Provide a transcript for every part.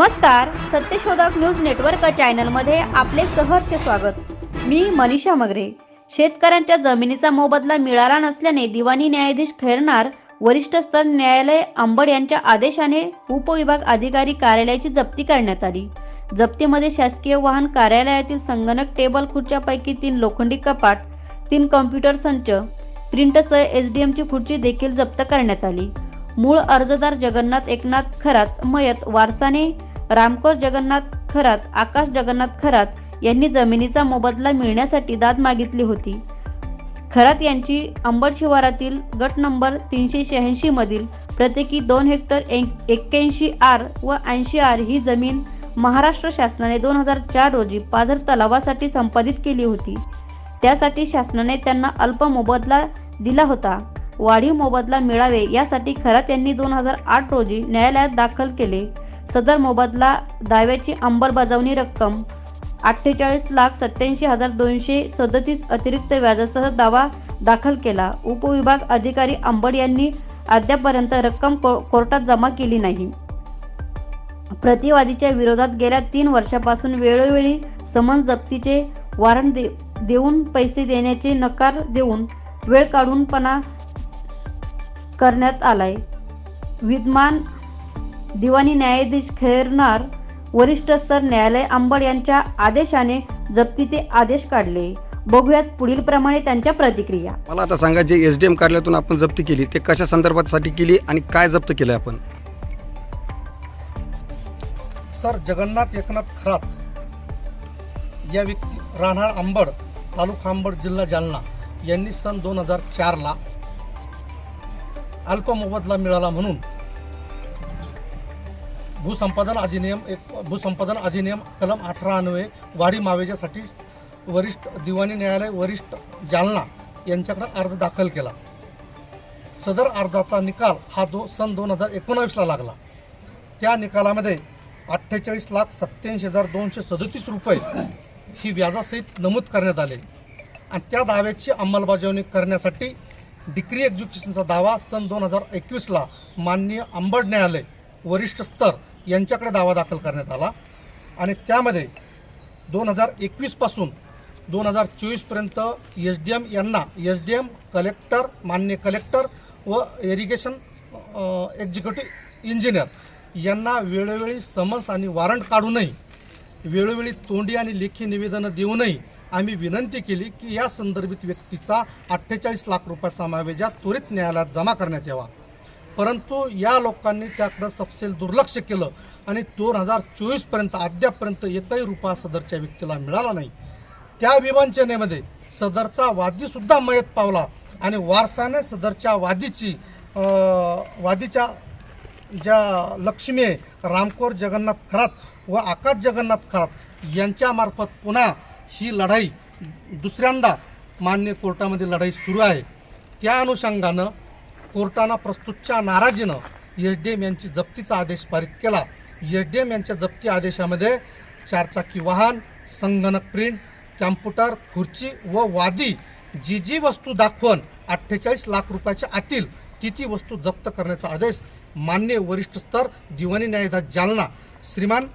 नमस्कार सत्यशोधक news network चॅनलमध्ये आपले सहर्ष स्वागत. मी मनीषा मगरे. शेतकऱ्यांच्या जमिनीचा मोबदला मिळाला नसल्याने दिवाणी न्यायाधीश खैरनार वरिष्ठ स्तर न्यायालय अंबड यांच्या आदेशाने उपविभाग अधिकारी कार्यालयाची जप्ती करण्यात आली. जप्तीमध्ये शासकीय वाहन कार्यालयातील संगणक टेबल खुर्च्यापैकी तीन लोखंडी कपाट तीन कॉम्प्युटर संच प्रिंटसह एस डी एमची खुर्ची देखील जप्त करण्यात आली. मूळ अर्जदार जगन्नाथ एकनाथ खरात मयत वारसाने रामकोर जगन्नाथ खरात आकाश जगन्नाथ खरात यांनी जमिनीचा मोबदला मिळण्यासाठी दाद मागितली होती. खरात यांची अंबड शिवारातील गट नंबर तीनशे शहाऐंशी मधील प्रत्येकी दोन हेक्टर एक्क्याऐंशी आर व ऐंशी आर ही जमीन महाराष्ट्र शासनाने दोन हजार चार रोजी पाझर तलावासाठी संपादित केली होती. त्यासाठी शासनाने त्यांना अल्प मोबदला दिला होता. वाढीव मोबदला मिळावे यासाठी खरात यांनी दोन हजार आठ रोजी न्यायालयात दाखल केले. सदर मोबदला दाव्याची अंमलबजावणी रक्कम अठ्ठेचाळीस लाख सत्याऐंशी हजार दोनशे सदतीस अतिरिक्त व्याजासह दावा दाखल केला. उपविभाग अधिकारी अंबड यांनी अद्यापर्यंत रक्कम को कोर्टात जमा केली नाही. प्रतिवादीच्या विरोधात गेल्या तीन वर्षापासून वेळोवेळी समन्स जप्तीचे वॉरंट दे देऊन पैसे देण्याचे नकार देऊन वेळ काढूनपणा करण्यात आलाय. विद्यमान दिवाणी न्यायाधीश खैरनार वरिष्ठ स्तर न्यायालय अंबड यांच्या आदेशाने जप्तीचे आदेश काढले. बघूयात पुढील प्रमाणे त्यांच्या प्रतिक्रिया. मला आता सांगा जे एस डी एम कार्यालयातून आपण जप्ती केली ते कशा संदर्भासाठी केली आणि काय जप्त केलं आपण? सर जगन्नाथ एकनाथ खरात या व्यक्ती राहणार अंबड तालुका अंबड जिल्हा जालना. यांनी सन दोन हजार चारला अल्प मोबदला मिळाला म्हणून भूसंपादन अधिनियम एक भूसंपादन अधिनियम कलम अठरा अन्वये वाढी मावेजासाठी वरिष्ठ दिवाणी न्यायालय वरिष्ठ जालना यांच्याकडे अर्ज दाखल केला. सदर अर्जाचा निकाल हा दो सन दोन हजार एकोणावीसला लागला. त्या निकालामध्ये अठ्ठेचाळीस लाख सत्त्याऐंशी हजार दोनशे सदतीस रुपये ही व्याजासहित नमूद करण्यात आले. आणि त्या दाव्याची अंमलबजावणी करण्यासाठी डिक्री एक्झिक्युशनचा दावा सन दोन हजार एकवीसला माननीय अंबड न्यायालय वरिष्ठ स्तर यांच्याकडे दावा दाखल करण्यात आला. आणि त्यामध्ये दोन हजार एकवीसपासून दोन हजार चोवीसपर्यंत एस डी एम यांना एस डी एम कलेक्टर मान्य कलेक्टर व इरिगेशन एक्झिक्युटिव्ह इंजिनियर यांना वेळोवेळी समन्स आणि वॉरंट काढूनही वेळोवेळी तोंडी आणि लेखी निवेदनं देऊनही आम्ही विनंती केली की या संदर्भित व्यक्तीचा अठ्ठेचाळीस लाख रुपयाचा मावेजा त्वरित न्यायालयात जमा करण्यात यावा. परंतु या लोकांनी त्याकडं सपसेल दुर्लक्ष केलं आणि दोन हजार चोवीसपर्यंत अद्यापपर्यंत एकही रुपया सदरच्या व्यक्तीला मिळाला नाही. त्या विवंचनेमध्ये सदरचा वादीसुद्धा मयत पावला आणि वारसाने सदरच्या वादीची वादीच्या ज्या लक्ष्मी आहे रामकोर जगन्नाथ खरात व आकाश जगन्नाथ खरात यांच्यामार्फत पुन्हा ही लढाई दुसऱ्यांदा मान्य कोर्टामध्ये लढाई सुरू आहे. त्या अनुषंगानं कोर्टानं प्रस्तुतच्या नाराजीनं एस डी एम यांची जप्तीचा आदेश पारित केला. एस डी एम यांच्या जप्ती आदेशामध्ये चारचाकी वाहन संगणक प्रिंट कॅम्प्युटर खुर्ची व वादी जी जी वस्तू दाखवून अठ्ठेचाळीस लाख रुपयाच्या आतील ती ती वस्तू जप्त करण्याचा आदेश मान्य वरिष्ठ स्तर दिवाणी न्यायाधीश जालना श्रीमान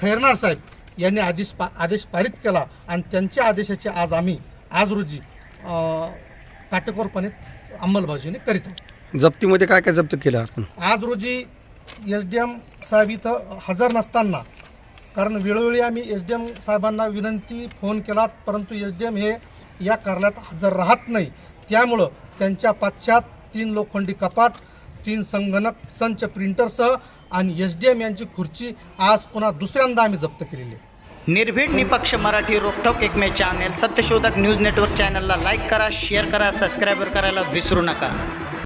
खैरनार साहेब यांनी आदेश पा आदेश पारित केला आणि त्यांच्या आदेशाची आज आम्ही आज रोजी काटेकोरपणे अंमलबजावणी करीत आहोत. जप्तीमध्ये काय काय जप्त केलं आपण? आज रोजी एस डी एम साहेब इथं हजर नसताना कारण वेळोवेळी आम्ही एस डी एम साहेबांना विनंती फोन केला परंतु एस डी एम हे या कार्यालयात हजर राहत नाही. त्यामुळं त्यांच्या पाश्चात तीन लोखंडी कपाट तीन संगणक संच प्रिंटरसह आणि एस डी एम यांची खुर्ची आज पुन्हा दुसऱ्यांदा आम्ही जप्त केलेली आहे. निर्भीड निपक्ष मराठी रोखोक एकमेव चॅनेल सत्यशोधक न्यूज नेटवर्क चॅनलला लाईक करा शेअर करा सबस्क्राईबर करायला विसरू नका.